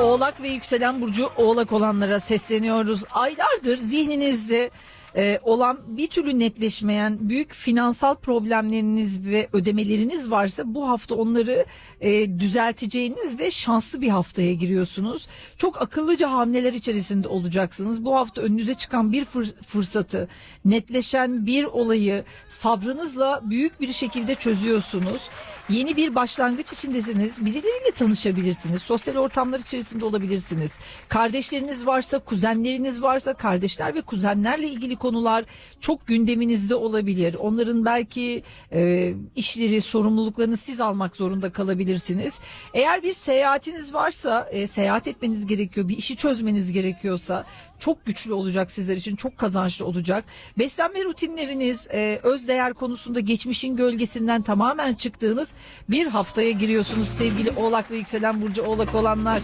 Oğlak ve yükselen burcu Oğlak olanlara sesleniyoruz. Aylardır zihninizde e, olan bir türlü netleşmeyen büyük finansal problemleriniz ve ödemeleriniz varsa bu hafta onları e, düzelteceğiniz ve şanslı bir haftaya giriyorsunuz. Çok akıllıca hamleler içerisinde olacaksınız. Bu hafta önünüze çıkan bir fır- fırsatı, netleşen bir olayı sabrınızla büyük bir şekilde çözüyorsunuz. Yeni bir başlangıç içindesiniz. Birileriyle tanışabilirsiniz. Sosyal ortamlar içerisinde olabilirsiniz. Kardeşleriniz varsa, kuzenleriniz varsa, kardeşler ve kuzenlerle ilgili konular çok gündeminizde olabilir. Onların belki e, işleri, sorumluluklarını siz almak zorunda kalabilirsiniz. Eğer bir seyahatiniz varsa, e, seyahat etmeniz gerekiyor, bir işi çözmeniz gerekiyorsa çok güçlü olacak sizler için, çok kazançlı olacak. Beslenme rutinleriniz, e, öz değer konusunda geçmişin gölgesinden tamamen çıktığınız bir haftaya giriyorsunuz sevgili Oğlak ve yükselen burcu Oğlak olanlar.